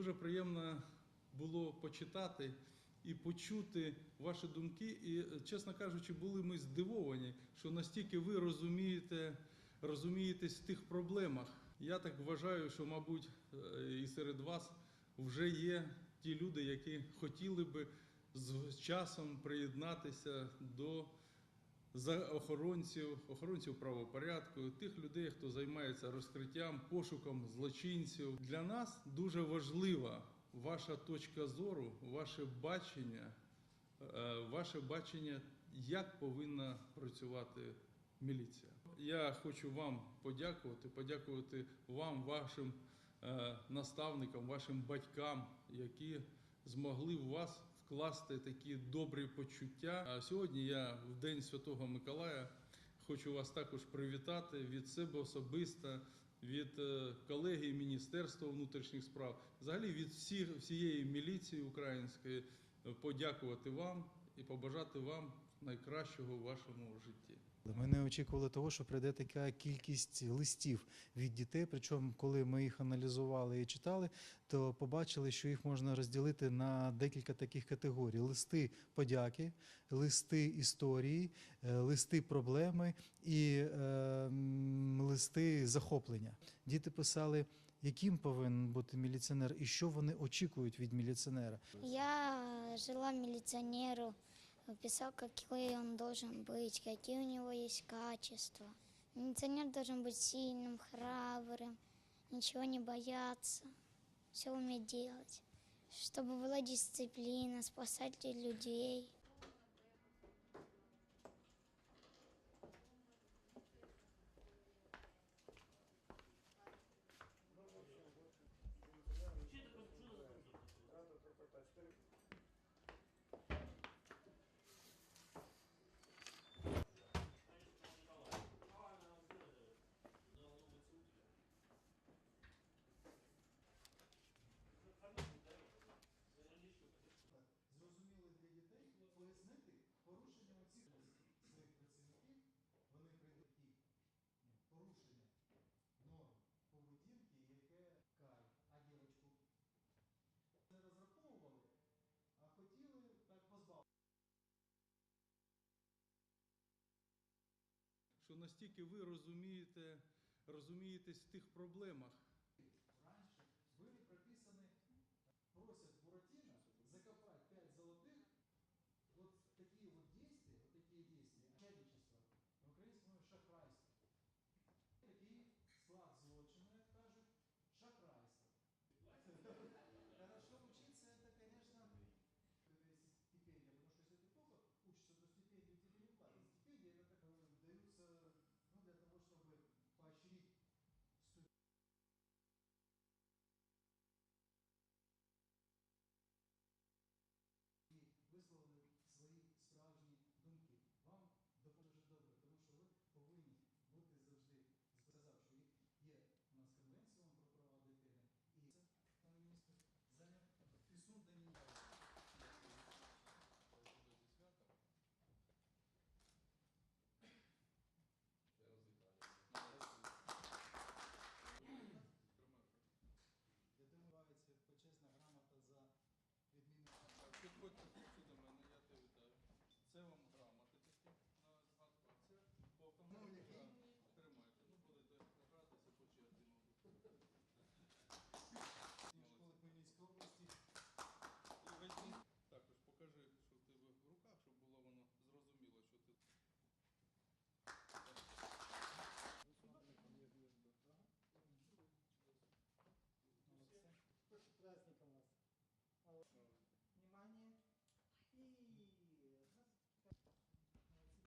Дуже приємно було почитати і почути ваші думки. І, чесно кажучи, були ми здивовані, що настільки ви розумієте, розумієтесь в тих проблемах. Я так вважаю, що, мабуть, е, і серед вас вже є ті люди, які хотіли би з часом приєднатися до за охоронців, охоронців правопорядку, тих людей, хто займається розкриттям, пошуком злочинців. Для нас дуже важлива ваша точка зору, ваше бачення, е, ваше бачення, як повинна працювати міліція. Я хочу вам подякувати, подякувати вам, вашим е, наставникам, вашим батькам, які змогли вас вкласти такі добрі почуття. А сьогодні я в День Святого Миколая хочу вас також привітати від себе особисто, від колегії колеги Міністерства внутрішніх справ, взагалі від всіх, всієї міліції української, е, подякувати вам і побажати вам найкращого в вашому житті. Ми не очікували того, що прийде така кількість листів від дітей. Причому, коли ми їх аналізували і читали, то побачили, що їх можна розділити на декілька таких категорій: листи подяки, листи історії, е, листи проблеми і е, листи захоплення. Діти писали. Яким повинен бути міліціонер і що вони очікують від міліціонера? Я жила милиционеру, писал, какой он должен быть, какие у него есть качества. Милиционер должен быть сильным, храбрым, ничего не бояться, все уметь делать. Чтобы была дисциплина, спасать людей. Настільки ви розумієте, розумієтесь в тих проблемах,